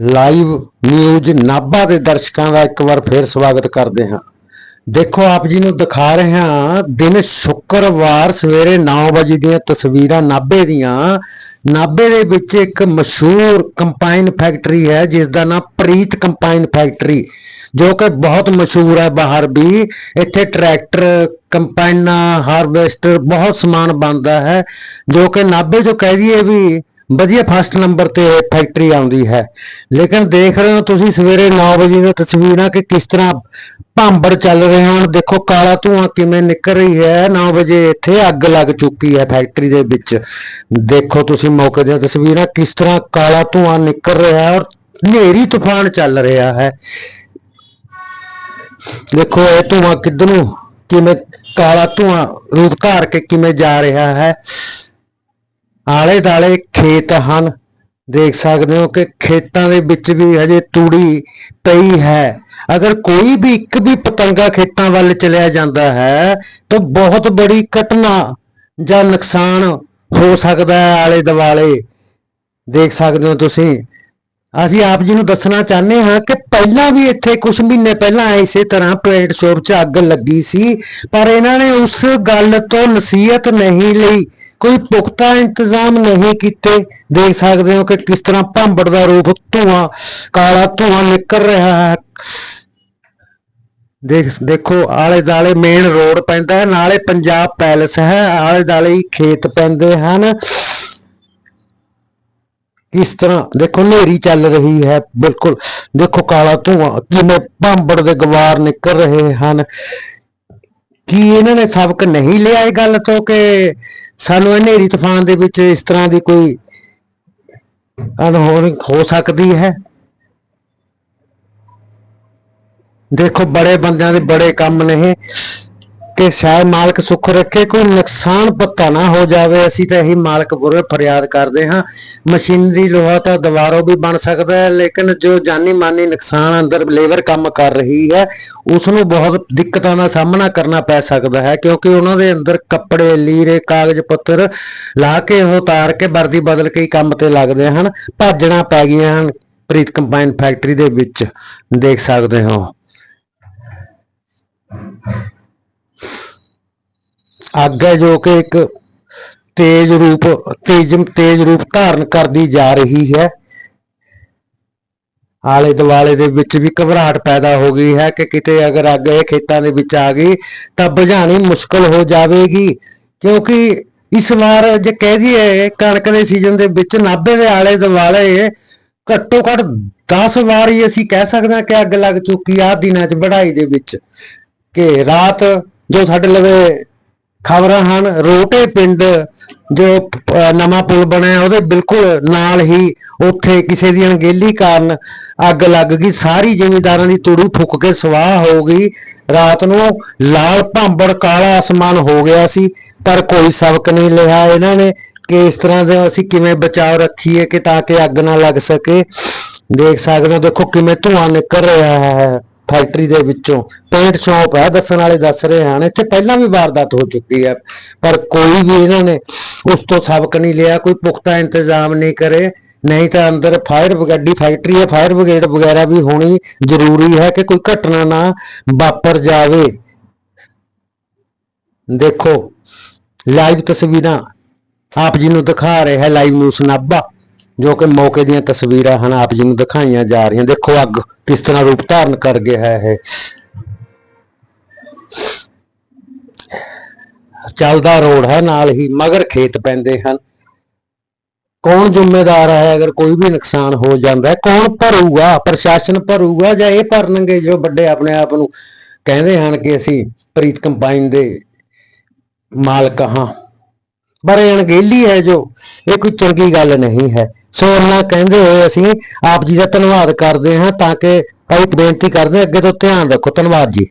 Live news Nabha ਦੇ ਦਰਸ਼ਕਾਂ ਦਾ ਇੱਕ ਵਾਰ ਫੇਰ ਸਵਾਗਤ ਕਰਦੇ ਹਾਂ। ਦੇਖੋ, ਆਪ ਜੀ ਨੂੰ ਦਿਖਾ ਰਹੇ ਹਾਂ, ਦਿਨ ਸ਼ੁੱਕਰਵਾਰ ਸਵੇਰੇ 9 ਵਜੇ ਦੀਆਂ ਤਸਵੀਰਾਂ ਨਾਭੇ ਦੀਆਂ। ਨਾਭੇ ਦੇ ਵਿੱਚ ਇੱਕ ਮਸ਼ਹੂਰ ਕੰਪਾਈਨ ਫੈਕਟਰੀ ਹੈ, ਜਿਸ ਦਾ ਨਾਮ ਪ੍ਰੀਤ ਕੰਪਾਈਨ ਫੈਕਟਰੀ, ਜੋ ਕਿ ਬਹੁਤ ਮਸ਼ਹੂਰ ਹੈ ਬਾਹਰ ਵੀ। ਇੱਥੇ ਟਰੈਕਟਰ, ਕੰਪਾਈਨਾਂ, ਹਾਰਵੈਸਟਰ, ਬਹੁਤ ਸਮਾਨ ਬਣਦਾ ਹੈ, ਜੋ ਕਿ ਨਾਭੇ ਜੋ ਕਹਿ ਦਈਏ ਵੀ ਵਧੀਆ ਫਸਟ ਨੰਬਰ ਤੇ ਇਹ ਫੈਕਟਰੀ ਆਉਂਦੀ ਹੈ। ਲੇਕਿਨ ਦੇਖ ਰਹੇ ਹੋ ਤੁਸੀਂ ਸਵੇਰੇ 9 ਵਜੇ ਦੀਆਂ ਤਸਵੀਰਾਂ ਕਿ ਕਿਸ ਤਰ੍ਹਾਂ ਭਾਂਬੜ ਚੱਲ ਰਹੇ ਹਨ। ਦੇਖੋ ਕਾਲਾ ਧੂਆਂ ਕਿਵੇਂ ਨਿਕਲ ਰਹੀ ਹੈ। 9 ਵਜੇ ਇੱਥੇ ਅੱਗ ਲੱਗ ਚੁੱਕੀ ਹੈ ਫੈਕਟਰੀ ਦੇ ਵਿੱਚ। ਦੇਖੋ ਤੁਸੀਂ ਮੌਕੇ ਦੀਆਂ ਤਸਵੀਰਾਂ ਕਿਸ ਤਰ੍ਹਾਂ ਕਾਲਾ ਧੂਆਂ ਨਿਕਲ ਰਿਹਾ ਹੈ ਔਰ ਹਨੇਰੀ ਤੂਫਾਨ ਚੱਲ ਰਿਹਾ ਹੈ। ਦੇਖੋ ਇਹ ਧੂਆਂ ਕਿੱਧਰ ਨੂੰ ਕਿਵੇਂ ਕਾਲਾ ਧੂਆਂ ਰੂਪ ਧਾਰ ਕੇ ਕਿਵੇਂ ਜਾ ਰਿਹਾ ਹੈ। ਆਲੇ ਦਾਲੇ ਖੇਤ ਹਨ। ਦੇਖ ਸਕਦੇ ਹੋ ਕਿ ਖੇਤਾਂ ਦੇ ਵਿੱਚ ਵੀ ਹਜੇ ਤੂੜੀ ਪਈ ਹੈ। ਅਗਰ ਕੋਈ ਵੀ ਇੱਕ ਵੀ ਪਤੰਗਾ ਖੇਤਾਂ ਵੱਲ ਚਲਿਆ ਜਾਂਦਾ ਹੈ, ਤਾਂ ਬਹੁਤ ਬੜੀ ਘਟਨਾ ਜਾਂ ਨੁਕਸਾਨ ਹੋ ਸਕਦਾ ਹੈ ਆਲੇ ਦੁਆਲੇ ਦੇਖ ਸਕਦੇ ਹੋ ਤੁਸੀਂ। ਅਸੀਂ ਆਪ ਜੀ ਨੂੰ ਦੱਸਣਾ ਚਾਹੁੰਦੇ ਹਾਂ ਕਿ ਪਹਿਲਾਂ ਵੀ ਇੱਥੇ ਕੁਝ ਮਹੀਨੇ ਪਹਿਲਾਂ ਇਸੇ ਤਰ੍ਹਾਂ ਪਲੇਟ ਸ਼ੋਪ 'ਚ ਅੱਗ ਲੱਗੀ ਸੀ, ਪਰ ਇਹਨਾਂ ਨੇ ਉਸ ਗੱਲ ਤੋਂ ਨਸੀਹਤ ਨਹੀਂ ਲਈ। ਕੋਈ ਪੁਖਤਾ ਇੰਤਜ਼ਾਮ ਨਹੀਂ ਕੀਤੇ। ਦੇਖ ਸਕਦੇ ਹੋ ਕਿ ਕਿਸ ਤਰ੍ਹਾਂ ਭਾਂਬੜ ਦਾ ਰੂਪ ਧੂਆਂ, ਕਾਲਾ ਧੂਆਂ ਨਿਕਲ ਰਿਹਾ ਹੈ। ਦੇਖ, ਦੇਖੋ ਆਲੇ ਦਾਲੇ ਮੇਨ ਰੋਡ ਪੈਂਦਾ ਹੈ, ਨਾਲੇ ਪੰਜਾਬ ਪੈਲਸ ਹੈ ਆਲੇ ਦਾਲੇ ਹੀ ਖੇਤ ਪੈਂਦੇ ਹਨ। ਕਿਸ ਤਰ੍ਹਾਂ, ਦੇਖੋ, ਹਨੇਰੀ ਚੱਲ ਰਹੀ ਹੈ, ਬਿਲਕੁਲ। ਦੇਖੋ, ਕਾਲਾ ਧੂਆਂ ਕਿਵੇਂ ਭਾਂਬੜ ਦੇ ਗਵਾਰ ਨਿਕਲ ਰਹੇ ਹਨ। ਕੀ ਇਹਨਾਂ ਨੇ ਸਬਕ ਨਹੀਂ ਲਿਆ ਇਹ ਗੱਲ ਤੋਂ ਕਿ ਸਾਨੂੰ ਹਨੇਰੀ ਤੂਫਾਨ ਦੇ ਵਿੱਚ ਇਸ ਤਰ੍ਹਾਂ ਦੀ ਕੋਈ ਅਨਹੋਣੀ ਹੋ ਸਕਦੀ ਹੈ? ਦੇਖੋ, ਬੜੇ ਬੰਦਿਆਂ ਦੇ ਬੜੇ ਕੰਮ ਨੇ ਕਿ ਸ਼ਾਇਦ ਮਾਲਕ ਸੁੱਖ ਰੱਖੇ, ਕੋਈ ਨੁਕਸਾਨ ਪੱਤਾ ਨਾ ਹੋ ਜਾਵੇ, ਅਸੀਂ ਤਾਂ ਇਹੀ ਮਾਲਕ ਬੁਰੇ ਫਰਿਆਦ ਕਰਦੇ ਹਾਂ। ਮਸ਼ੀਨਰੀ, ਲੋਹਾ ਤਾਂ ਦੁਬਾਰੋਂ ਵੀ ਬਣ ਸਕਦਾ ਹੈ, ਲੇਕਿਨ ਜੋ ਜਾਨੀ ਮਾਨੀ ਨੁਕਸਾਨ ਅੰਦਰ ਲੇਬਰ ਕੰਮ ਕਰ ਰਹੀ ਹੈ ਉਸ ਨੂੰ ਬਹੁਤ ਦਿੱਕਤਾਂ ਦਾ ਸਾਹਮਣਾ ਕਰਨਾ ਪੈ ਸਕਦਾ ਹੈ, ਕਿਉਂਕਿ ਉਹਨਾਂ ਦੇ ਅੰਦਰ ਕੱਪੜੇ, ਲੀਰੇ, ਕਾਗਜ਼ ਪੱਤਰ ਲਾ ਕੇ ਉਹ ਉਤਾਰ ਕੇ ਵਰਦੀ ਬਦਲ ਕੇ ਕੰਮ ਤੇ ਲੱਗਦੇ ਹਨ। ਭਾਜਣਾ ਪੈ ਗਈਆਂ ਹਨ, ਪ੍ਰੀਤ ਕੰਬਾਈਨ ਫੈਕਟਰੀ ਦੇ ਵਿੱਚ, ਦੇਖ ਸਕਦੇ ਹੋ। ਅੱਗ ਹੈ ਜੋ ਕਿ ਇੱਕ ਤੇਜ਼ ਰੂਪ, ਤੇਜ਼ ਤੇਜ਼ ਰੂਪ ਧਾਰਨ ਕਰਦੀ ਜਾ ਰਹੀ ਹੈ। ਆਲੇ ਦੁਆਲੇ ਦੇ ਵਿੱਚ ਵੀ ਘਬਰਾਹਟ ਪੈਦਾ ਹੋ ਗਈ ਹੈ ਕਿ ਕਿਤੇ ਅਗਰ ਅੱਗ ਇਹ ਖੇਤਾਂ ਦੇ ਵਿੱਚ ਆ ਗਈ ਤਾਂ ਬੁਝਾਣੀ ਮੁਸ਼ਕਲ ਹੋ ਜਾਵੇਗੀ। ਕਿਉਂਕਿ ਇਸ ਵਾਰ ਜੇ ਕਹਿ ਦਈਏ, ਕਣਕ ਦੇ ਸੀਜ਼ਨ ਦੇ ਵਿੱਚ ਨਾਭੇ ਦੇ ਆਲੇ ਦੁਆਲੇ ਘੱਟੋ ਘੱਟ 10 ਵਾਰ ਹੀ ਅਸੀਂ ਕਹਿ ਸਕਦੇ ਹਾਂ ਕਿ ਅੱਗ ਲੱਗ ਚੁੱਕੀ ਆ ਦਿਨਾਂ 'ਚ ਵਢਾਈ ਦੇ ਵਿੱਚ ਕਿ ਰਾਤ ਜੋ ਸਾਡੇ ਲਵੇ ਖਬਰਾਂ ਹਨ। ਰੋਟੇ ਪਿੰਡ ਜੋ ਨਵਾਂ ਪੁਲ ਬਣਿਆ ਉਹਦੇ ਬਿਲਕੁਲ ਨਾਲ ਹੀ ਉੱਥੇ ਕਿਸੇ ਦੀ ਅਣਗਹਿਲੀ ਕਾਰਨ ਅੱਗ ਲੱਗ ਗਈ। ਸਾਰੀ ਜ਼ਿਮੀਂਦਾਰਾਂ ਦੀ ਤੂੜੀ ਫੁੱਕ ਕੇ ਸਵਾਹ ਹੋ ਗਈ। ਰਾਤ ਨੂੰ ਲਾਲ ਭਾਂਬੜ ਕਾਲਾ ਅਸਮਾਨ ਹੋ ਗਿਆ ਸੀ, ਪਰ ਕੋਈ ਸਬਕ ਨਹੀਂ ਲਿਆ ਇਹਨਾਂ ਨੇ ਕਿ ਇਸ ਤਰ੍ਹਾਂ ਦੇ ਅਸੀਂ ਕਿਵੇਂ ਬਚਾਅ ਰੱਖੀਏ ਕਿ ਤਾਂ ਕਿ ਅੱਗ ਨਾ ਲੱਗ ਸਕੇ। ਦੇਖ ਸਕਦੇ ਹੋ, ਦੇਖੋ ਕਿਵੇਂ ਧੂਆਂ ਨਿਕਲ ਰਿਹਾ ਹੈ। ਫੈਕਟਰੀ ਦੇ ਵਿੱਚੋਂ। ਪੇਂਟ ਸ਼ਾਪ ਹੈ ਦੱਸਣ ਵਾਲੇ ਦੱਸ ਰਹੇ ਹਨ। ਇੱਥੇ ਪਹਿਲਾਂ ਵੀ ਵਾਰਦਾਤ ਹੋ ਚੁੱਕੀ ਹੈ, ਪਰ ਕੋਈ ਵੀ ਇਹਨਾਂ ਨੇ ਉਸ ਤੋਂ ਸਬਕ ਨਹੀਂ ਲਿਆ, ਕੋਈ ਪੁਖਤਾ ਇੰਤਜ਼ਾਮ ਨਹੀਂ ਕਰੇ। ਨਹੀਂ ਤਾਂ ਅੰਦਰ ਫਾਇਰ ਬ੍ਰਿਗੇਡੀ ਫੈਕਟਰੀ ਹੈ, ਫਾਇਰ ਬ੍ਰਿਗੇਡ ਵਗੈਰਾ ਵੀ ਹੋਣੀ ਜ਼ਰੂਰੀ ਹੈ ਕਿ ਕੋਈ ਘਟਨਾ ਨਾ ਵਾਪਰ ਜਾਵੇ। ਦੇਖੋ ਲਾਈਵ ਤਸਵੀਰਾਂ ਆਪ ਜੀ ਨੂੰ ਦਿਖਾ ਰਿਹਾ ਹੈ ਲਾਈਵ ਨਿਊਜ਼ ਨਾਭਾ ਜੋ ਕਿ ਮੌਕੇ ਦੀਆਂ ਤਸਵੀਰਾਂ ਹਨ, ਆਪ ਜੀ ਨੂੰ ਦਿਖਾਈਆਂ ਜਾ ਰਹੀਆਂ। ਦੇਖੋ ਅੱਗ ਕਿਸ ਤਰ੍ਹਾਂ ਰੂਪ ਧਾਰਨ ਕਰ ਗਿਆ ਹੈ ਇਹ। ਚੱਲਦਾ ਰੋਡ ਹੈ, ਨਾਲ ਹੀ ਮਗਰ ਖੇਤ ਪੈਂਦੇ ਹਨ। ਕੌਣ ਜ਼ਿੰਮੇਦਾਰ ਹੈ? ਅਗਰ ਕੋਈ ਵੀ ਨੁਕਸਾਨ ਹੋ ਜਾਂਦਾ ਹੈ, ਕੌਣ ਭਰੂਗਾ? ਪ੍ਰਸ਼ਾਸਨ ਭਰੂਗਾ ਜਾਂ ਇਹ ਭਰਨਗੇ ਜੋ ਵੱਡੇ ਆਪਣੇ ਆਪ ਨੂੰ ਕਹਿੰਦੇ ਹਨ ਕਿ ਅਸੀਂ ਪ੍ਰੀਤ ਕੰਪਾਈਨ ਦੇ ਮਾਲਕ ਹਾਂ। ਪਰ ਇਹ ਅਣਗਹਿਲੀ ਹੈ ਜੋ, ਇਹ ਕੋਈ ਚੰਗੀ ਗੱਲ ਨਹੀਂ ਹੈ। ਸੋ ਇਹਨਾਂ ਕਹਿੰਦੇ ਹੋਏ ਅਸੀਂ ਆਪ ਜੀ ਦਾ ਧੰਨਵਾਦ ਕਰਦੇ ਹਾਂ ਤਾਂ ਕਿ ਅਸੀਂ ਬੇਨਤੀ ਕਰਦੇ ਹਾਂ, ਅੱਗੇ ਤੋਂ ਧਿਆਨ ਰੱਖੋ। ਧੰਨਵਾਦ ਜੀ।